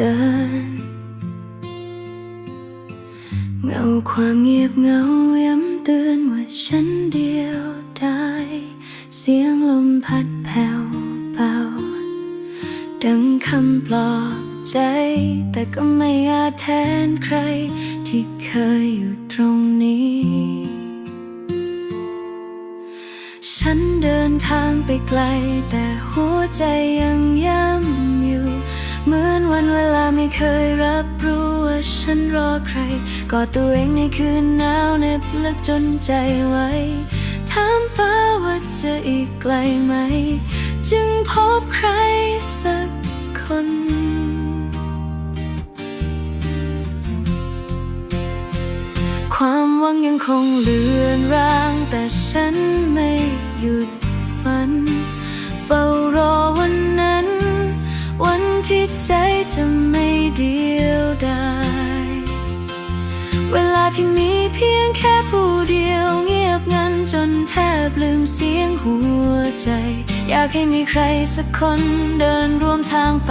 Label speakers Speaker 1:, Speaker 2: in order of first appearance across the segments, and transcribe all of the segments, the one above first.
Speaker 1: เดิน เงาความเงียบเงาย้ำเตือนว่าฉันเดียวได้เสียงลมพัดแผ่วเบา ดังคำปลอบใจ แต่ก็ไม่อาจแทนใคร ที่เคยอยู่ตรงนี้ ฉันเดินทางไปไกล แต่หัวใจยังย้ำ เหมือนวันเวลาไม่เคยรับรู้ว่าฉันรอใครกอดตัวเองในคืนหนาวเหน็บลึกจนใจไว้ถามฟ้าว่าจะอีกไกลไหม จึงพบใครสักคนความหวังยังคงเลือนราง แต่ฉันไม่หยุดฝัน เฝ้ารอ จะไม่เดียวดายเวลาที่มีเพียงแค่ผู้เดียวเงียบงันจนแทบลืมเสียงหัวใจ อยากให้มีใครสักคนเดินร่วมทางไป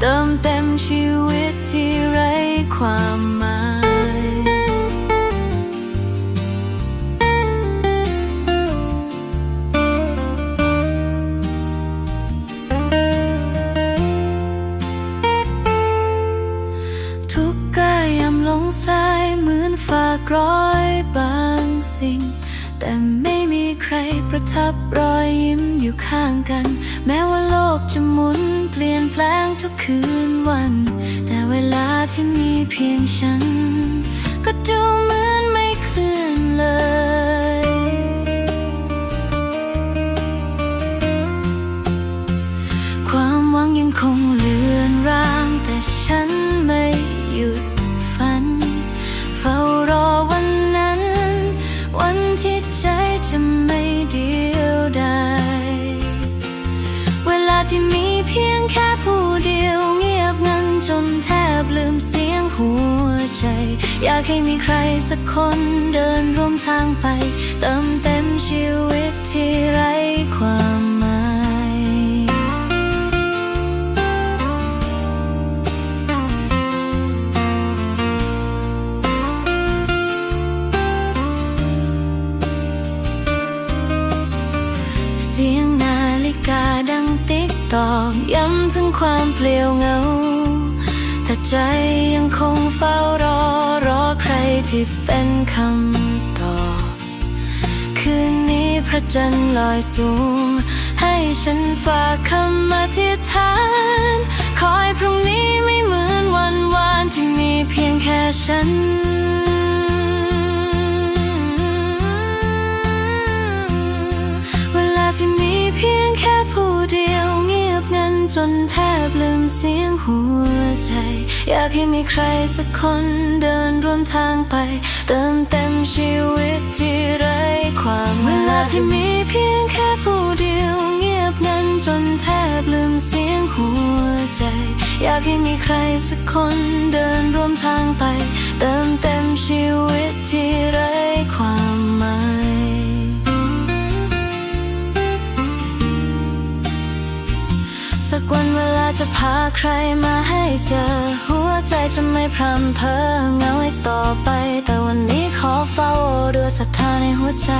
Speaker 1: เติมเต็มชีวิตที่ไร้ความหมาย ร้อยบางสิ่ง แต่ไม่มีใครประทับรอยยิ้มอยู่ข้างกัน แม้ว่าโลกจะหมุนเปลี่ยนแปลงทุกคืนวัน แต่เวลาที่มีเพียงฉัน ก็ดูเหมือน ที่มีเพียงแค่ผู้เดียวเงียบงันจนแทบลืมเสียงหัวใจ อยากให้มีใครสักคนเดินร่วมทางไป เติมเต็มชีวิตที่ไร้ ตอกย้ำถึงความเปลี่ยวเหงา แต่ใจยังคงเฝ้ารอรอใครที่เป็นคำตอบ คืนนี้พระจันทร์ลอยสูง ให้ฉันฝากคำอธิษฐาน จนแทบลืมเสียงหัวใจ อยากให้มีใครสักคนเดินร่วมทางไป เติมเต็มชีวิตที่ไร้ความเวลาที่มีเพียงแค่ผู้เดียวเงียบงันจนแทบลืมเสียงหัวใจ อยากให้มีใครสักคนเดินร่วมทางไปเติม สักวันเวลาจะพาใครมาให้เจอ หัวใจจะไม่พรำเพ้อเงาอีกต่อไป แต่วันนี้ขอเฝ้าด้วยศรัทธาในหัวใจ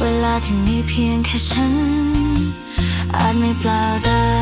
Speaker 1: เวลาที่มีเพียงแค่ฉัน อาจไม่เปล่าได้